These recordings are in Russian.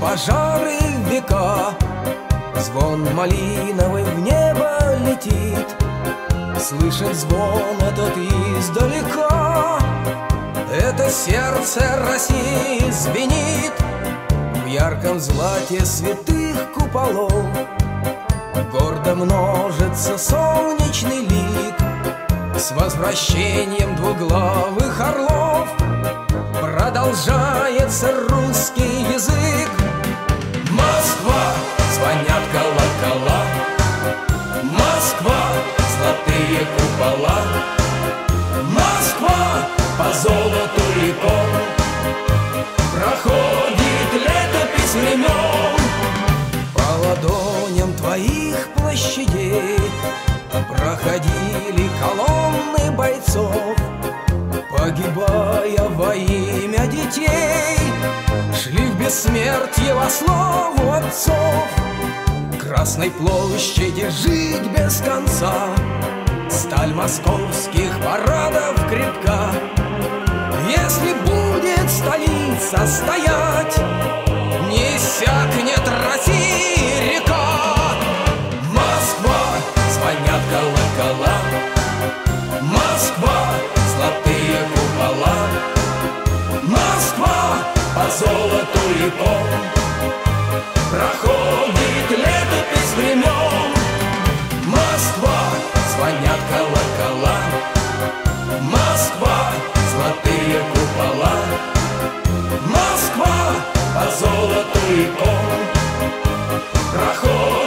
пожары века. Звон малиновый в небо летит. Слышит звон этот издалека. Это сердце России звенит. В ярком злате святых куполов Гордо множится солнечный лик. С возвращением двуглавых орлов Продолжается русский язык Проходили колонны бойцов Погибая во имя детей. Шли в бессмертие во славу отцов. Красной площади жить без конца. Сталь московских парадов крепка. Если будет столица стоять по золоту реком Проходит летопись времен. Москва, звонят колокола. Москва, золотые купола. Москва, по золоту реком Проходит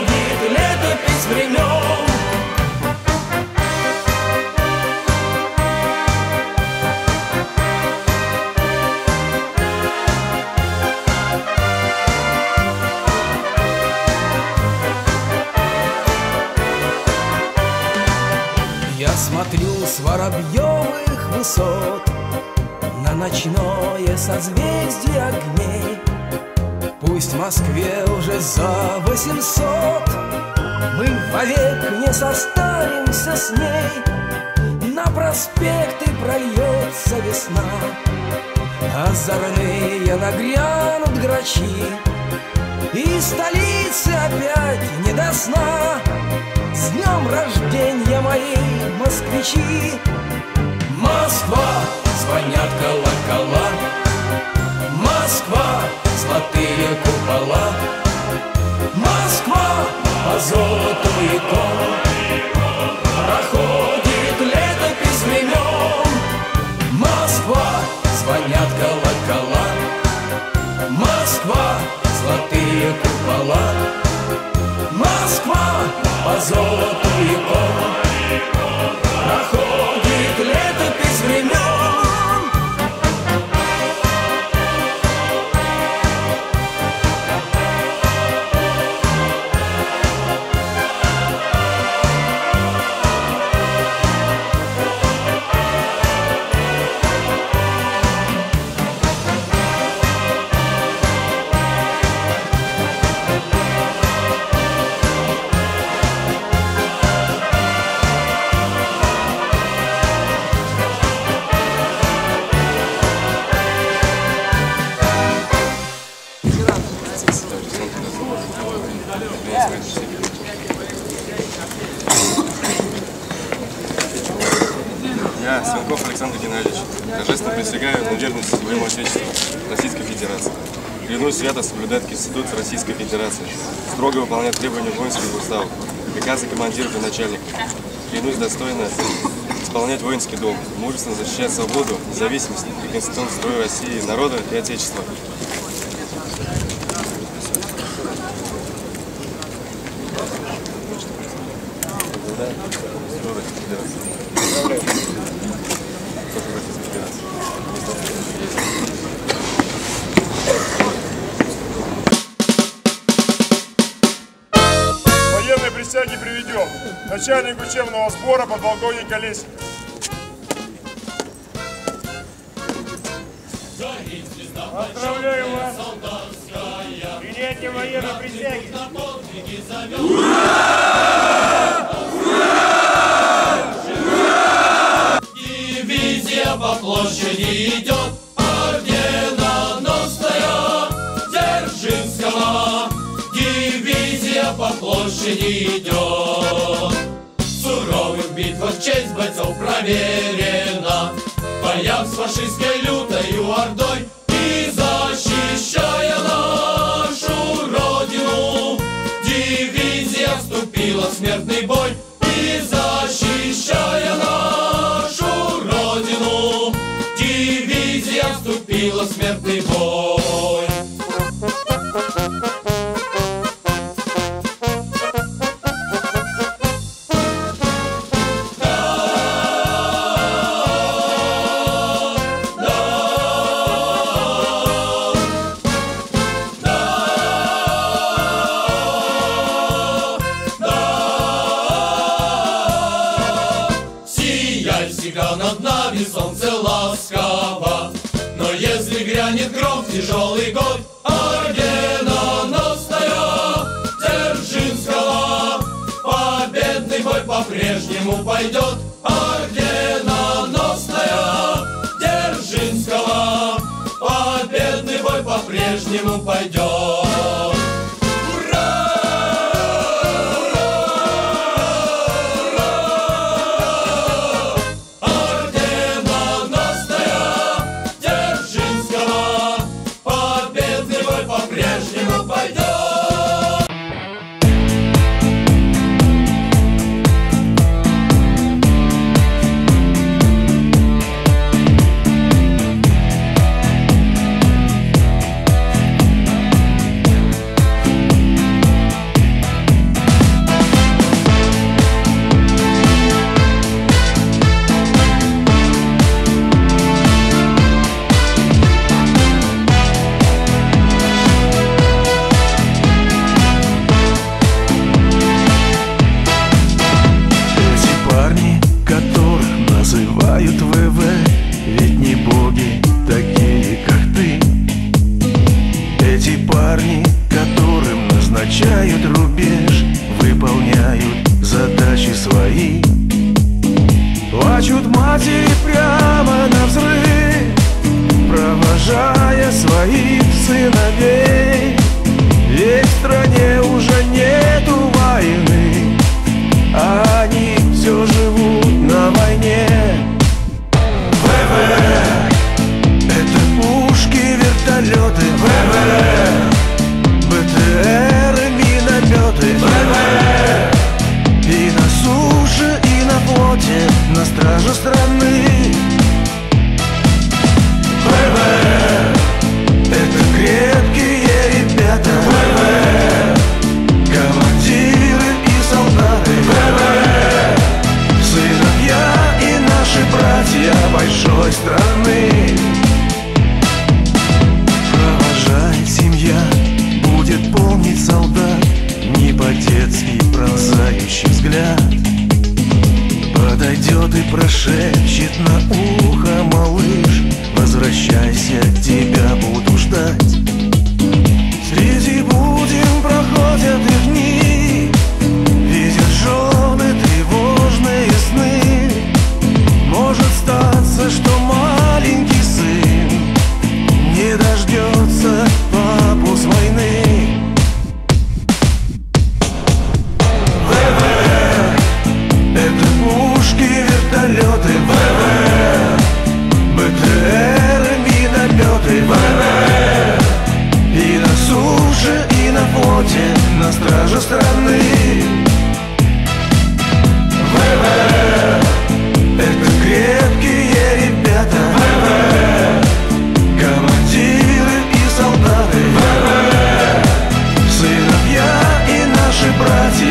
Москве уже за восемьсот. Мы вовек не состаримся с ней. На проспекты прольется весна. Озорные нагрянут грачи. И столицы опять не до сна. С днем рождения моей москвичи! Москва, звонят колокола Москва, золотые купола. Москва, по золоту икон Проходит летопись времен. Москва, звонят колокола. Москва, золотые купола. Москва, по золоту Клянусь свято соблюдать Конституцию Российской Федерации, строго выполнять требования воинского устава, приказы командиров и начальников. Клянусь достойно исполнять воинский долг, мужественно защищать свободу, независимость и конституционный строй России, народа и Отечества. Военной начальник учебного сбора подполковник Колесин. Поздравляю вас с принятием военной присяги. Дивизия по площади идет, честь бойцов проверена. Боя с фашистской людью по-прежнему пойдет.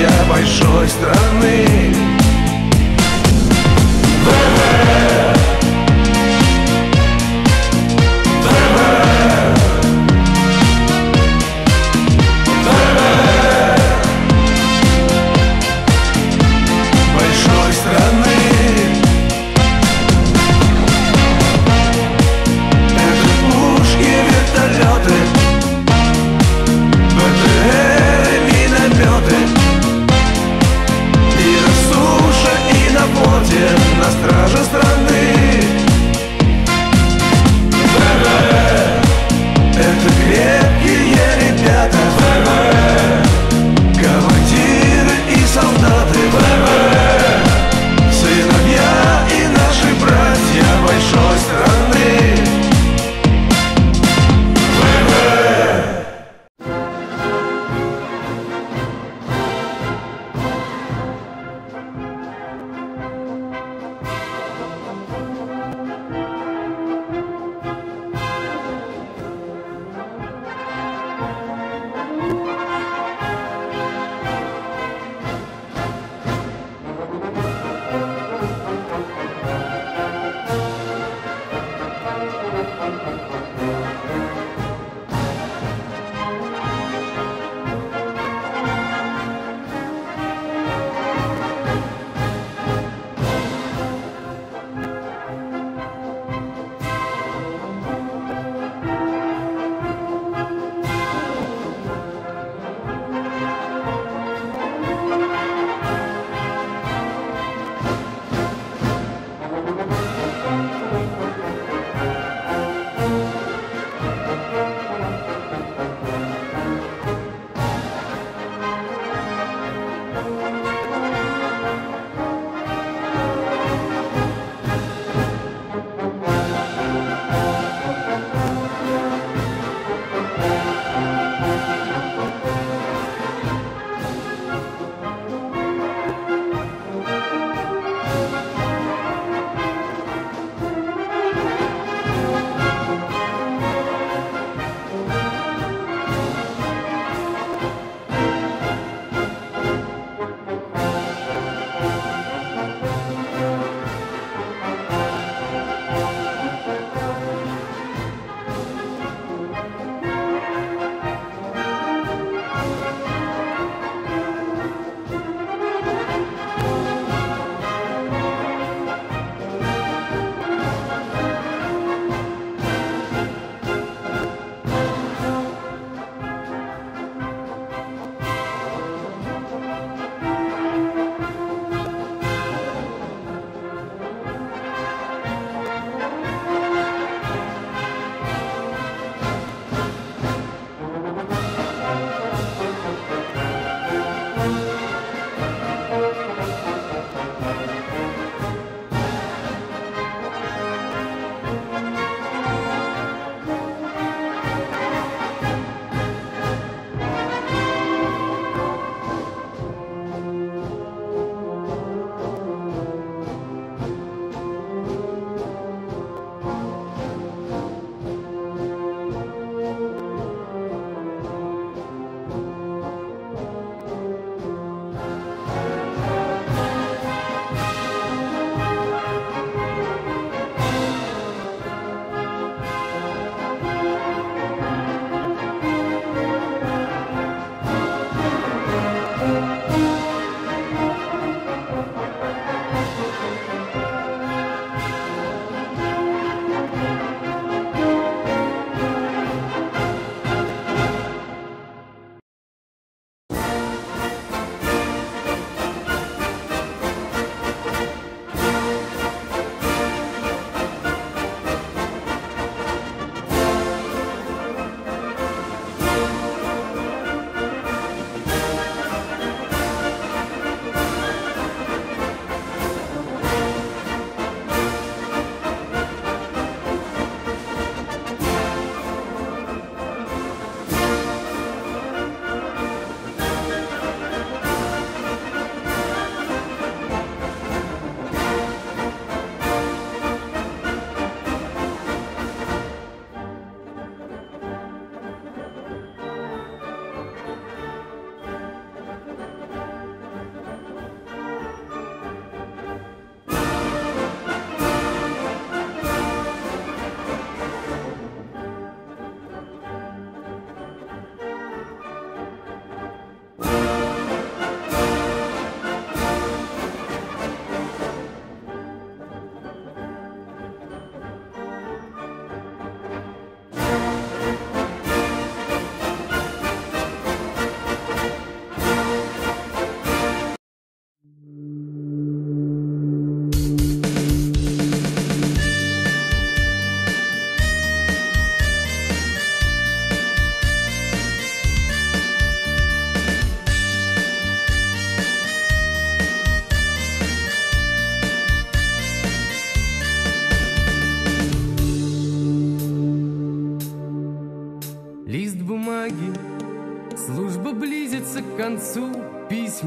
я большой страны.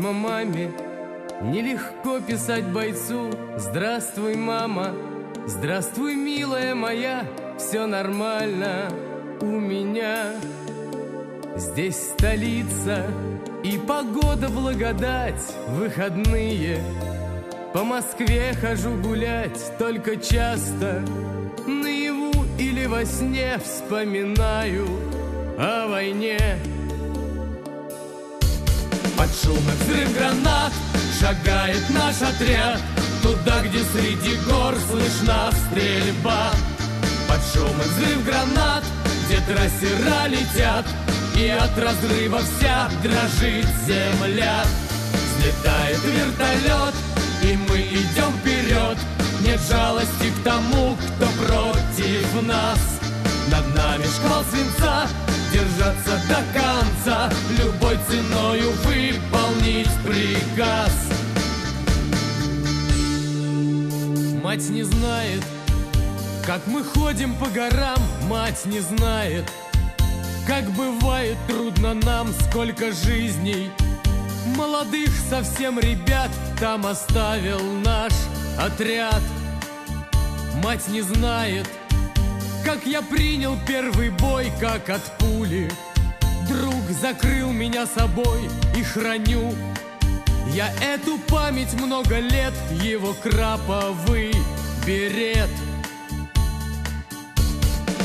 Письма маме. Нелегко писать бойцу. Здравствуй, мама. Здравствуй, милая моя. Все нормально у меня. Здесь столица и погода благодать. Выходные. По Москве хожу гулять. Только часто Наяву или во сне Вспоминаю о войне Под шум и взрыв гранат Шагает наш отряд. Туда, где среди гор слышна стрельба. Под шум и взрыв гранат Где трассера летят. И от разрыва вся дрожит земля. Взлетает вертолет И мы идем вперед. Нет жалости к тому, кто против нас. Над нами шквал свинца Держаться до конца Любой ценою выполнить приказ. Мать не знает, как мы ходим по горам Мать не знает, как бывает трудно нам Сколько жизней молодых совсем ребят Там оставил наш отряд. Мать не знает, как я принял первый бой, как от пули закрыл меня собой и храню. Я эту память много лет, его краповый берет.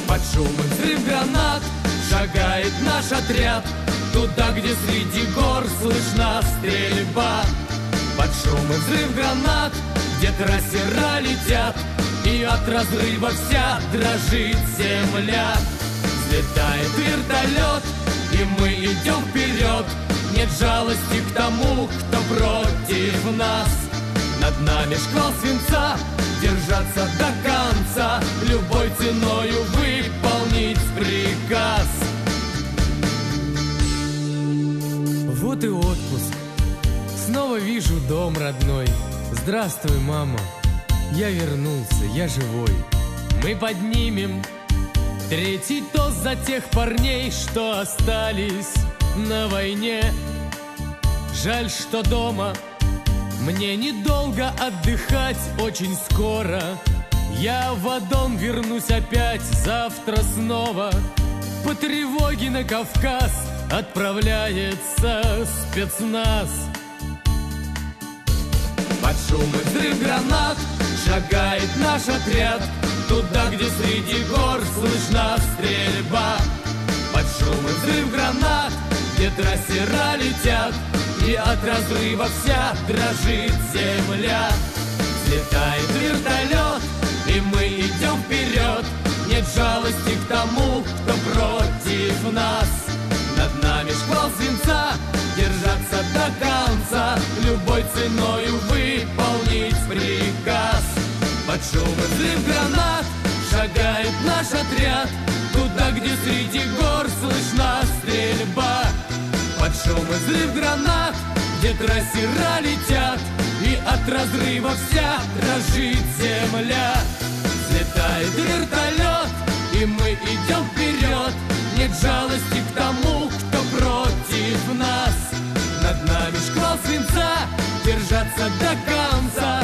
Под шум и взрыв гранат шагает наш отряд. Туда, где среди гор слышна стрельба. Под шум и взрыв гранат, где трассера летят. И от разрыва вся дрожит земля. Взлетает вертолет, и мы идем вперед. Нет жалости к тому, кто против нас. Над нами шквал свинца, держаться до конца. Любой ценою выполнить приказ. Вот и отпуск. Снова вижу дом родной. Здравствуй, мама. Я вернулся, я живой. Мы поднимем третий тост за тех парней, что остались на войне. Жаль, что дома мне недолго отдыхать очень скоро Я в Адон вернусь опять. Завтра снова По тревоге на Кавказ отправляется спецназ. Под шум и взрыв гранат Шагает наш отряд Туда, где среди гор слышна стрельба. Под шум и взрыв гранат Где трассера летят. И от разрыва вся дрожит земля. Взлетает вертолет И мы идем вперед. Нет жалости к тому, кто против нас. Над нами шквал свинца Держаться до конца. Любой ценою выполнить приказ Под шум и взрыв гранат Шагает наш отряд. Туда, где среди гор слышна стрельба. Под шум и взрыв гранат Где трассера летят. И от разрыва вся дрожит земля. Взлетает вертолет И мы идем вперед Нет жалости к тому, кто против нас. Над нами шквал свинца Держаться до конца